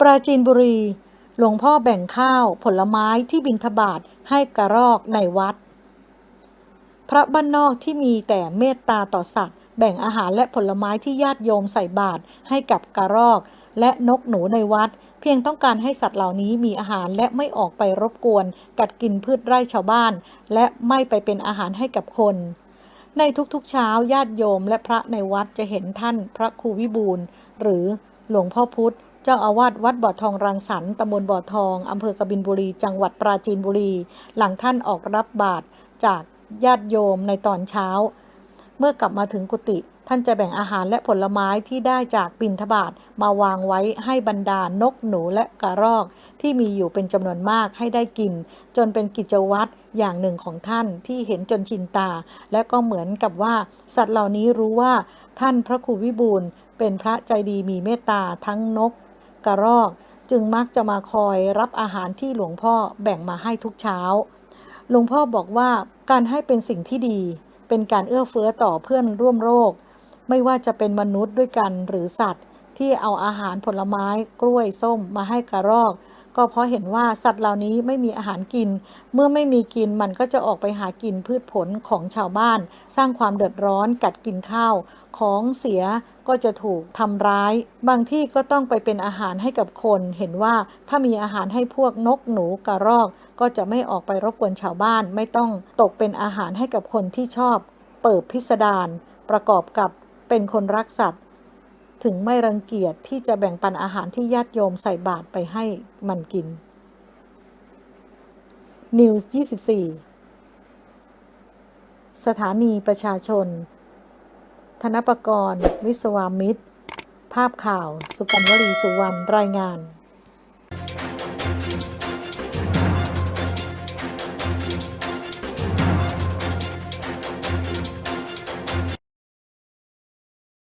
ปราจีนบุรี หลวงพ่อแบ่งข้าวผลไม้ที่บิณฑบาตให้กระรอกในวัด พระบ้านนอกที่มีแต่เมตตาต่อสัตว์ แบ่งอาหารและผลไม้ที่ญาติโยมใส่บาตรให้กับกระรอก และนกหนูในวัด เพียงต้องการให้สัตว์เหล่านี้มีอาหารและไม่ออกไปรบกวน กัดกินพืชไร่ชาวบ้าน และไม่ไปเป็นอาหารให้กับคนในทุกๆเช้าญาติโยมและพระในวัดจะเห็นท่านพระครูวิบูลหรือหลวงพ่อพุธ เจ้าอาวาสวัดบ่อทองรังสรรค์ตำบลบ่อทองอำเภอกบินบุรี จังหวัดปราจีนบุรี หลังท่านออกรับบาตรจากญาติโยมในตอนเช้า เมื่อกลับมาถึงกุฏิท่านจะแบ่งอาหารและผลไม้ที่ได้จากบิณฑบาตมาวางไว้ให้บรรดานกหนูและกระรอก ที่มีอยู่เป็นจำนวนมากให้ได้กิน จนเป็นกิจวัตรอย่างหนึ่งของท่านที่เห็นจนชินตา และก็เหมือนกับว่า สัตว์เหล่านี้รู้ว่า ท่านพระครูวิบูลเป็นพระใจดีมีเมตตาทั้งนก กระรอก จึงมักจะมาคอยรับอาหารที่หลวงพ่อแบ่งมาให้ทุกเช้า หลวงพ่อบอกว่าการให้เป็นสิ่งที่ดี เป็นการเอื้อเฟื้อต่อเพื่อนร่วมโรคไม่ว่าจะเป็นมนุษย์ด้วยกันหรือสัตว์ ที่เอาอาหารผลไม้กล้วยส้มมาให้กระรอก ก็เพราะเห็นว่าสัตว์เหล่านี้ไม่มีอาหารกิน เมื่อไม่มีกินมันก็จะออกไปหากินพืชผลของชาวบ้าน สร้างความเดือดร้อนกัดกินข้าว ของเสียก็จะถูกทำร้าย บางที่ก็ต้องไปเป็นอาหารให้กับคน เห็นว่าถ้ามีอาหารให้พวกนกหนูกระรอก ก็จะไม่ออกไปรบกวนชาวบ้าน ไม่ต้องตกเป็นอาหารให้กับคนที่ชอบ เปิดพิสดารประกอบกับเป็นคนรักสัตว์ ถึงไม่รังเกียจที่จะแบ่งปันอาหารที่ญาติโยมใส่บาตรไปให้มันกิน News 24 สถานีประชาชน ธนปกรณ์วิศวามิตร ภาพข่าว สุกัญญรีสุวรรณ รายงาน